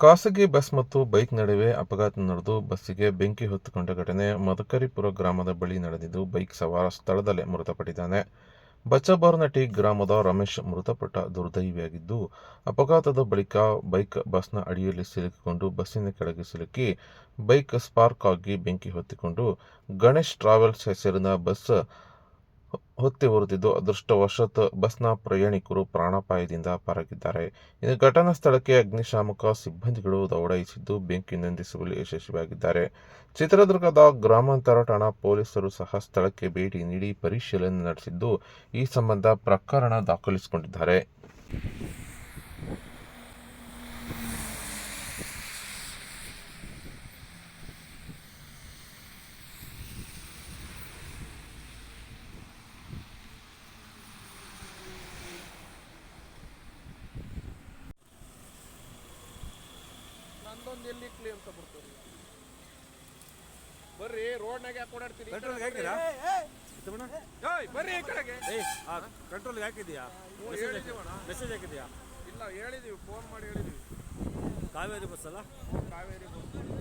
ಖಾಸಗಿ ಬಸ್ ಮತ್ತು ಬೈಕ್ ನಡುವೆ ಅಪಘಾತ ನಡೆದು ಬಸ್ಸಿಗೆ ಬೆಂಕಿ ಹೊತ್ತುಕೊಂಡ ಘಟನೆ ಮದಕರಿಪುರ ಗ್ರಾಮದ ಬಳಿ ನಡೆದಿದ್ದು ಬೈಕ್ ಸವಾರ ಸ್ಥಳದಲ್ಲೇ ಮೃತಪಟ್ಟಿದ್ದಾನೆ. ಬಚ್ಚಬಾರ್ನಟ್ಟಿ ಗ್ರಾಮದ ರಮೇಶ್ ಮೃತಪಟ್ಟ ದುರ್ದೈವಿಯಾಗಿದ್ದು, ಅಪಘಾತದ ಬಳಿಕ ಬೈಕ್ ಬಸ್ನ ಅಡಿಯಲ್ಲಿ ಸಿಲುಕಿಕೊಂಡು ಬಸ್ಸಿನ ಕೆಳಗೆ ಸಿಲುಕಿ ಬೈಕ್ ಸ್ಪಾರ್ಕ್ ಆಗಿ ಬೆಂಕಿ ಹೊತ್ತಿಕೊಂಡು ಗಣೇಶ್ ಟ್ರಾವೆಲ್ಸ್ ಹೆಸರಿನ ಬಸ್ ಹೊತ್ತಿ ಉರಿದಿದ್ದು ಅದೃಷ್ಟವಶಾತ್ ಬಸ್ನ ಪ್ರಯಾಣಿಕರು ಪ್ರಾಣಾಪಾಯದಿಂದ ಪಾರಾಗಿದ್ದಾರೆ. ಇನ್ನು ಘಟನಾ ಸ್ಥಳಕ್ಕೆ ಅಗ್ನಿಶಾಮಕ ಸಿಬ್ಬಂದಿಗಳು ದೌಡಾಯಿಸಿದ್ದು ಬೆಂಕಿ ನಂದಿಸುವಲ್ಲಿ ಯಶಸ್ವಿಯಾಗಿದ್ದಾರೆ. ಚಿತ್ರದುರ್ಗದ ಗ್ರಾಮಾಂತರ ಠಾಣಾ ಪೊಲೀಸರು ಸಹ ಸ್ಥಳಕ್ಕೆ ಭೇಟಿ ನೀಡಿ ಪರಿಶೀಲನೆ ನಡೆಸಿದ್ದು, ಈ ಸಂಬಂಧ ಪ್ರಕರಣ ದಾಖಲಿಸಿಕೊಂಡಿದ್ದಾರೆ. ನಂದೊಂದು ಎಲ್ಲಿ ಕ್ಲೀನ್ ಅಂತ ಬರ್ತೀರಿ ಬರ್ರಿ ರೋಡ್ನಾಗ ಯಾಕೆ ಓಡಾಡ್ತೀರಿ ಕಂಟ್ರೋಲ್ಗೆ ಹಾಕಿರಾ? ಏಯ್ ಬರ್ರಿ ಈ ಕಡೆಗೆ. ಏಯ್ ಆ ಕಂಟ್ರೋಲ್ಗೆ ಹಾಕಿದ್ಯಾ. ಮೆಸೇಜ್ ಹಾಕಿದ್ಯಾ ಇಲ್ಲ ಹೇಳಿದೀವಿ ಫೋನ್ ಮಾಡಿ ಹೇಳಿದೀವಿ. ಕಾವೇರಿ ಬಸ್ ಅಲ್ಲ? ಕಾವೇರಿ ಬಸ್.